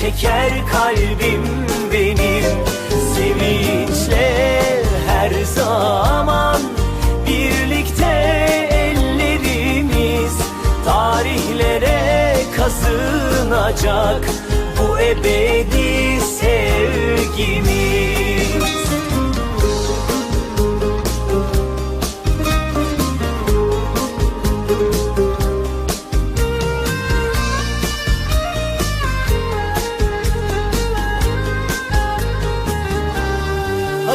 çeker kalbim benim. Sevinçle her zaman Birlikte ellerimiz Tarihlere kazınacak. Bu ebedi sevgimiz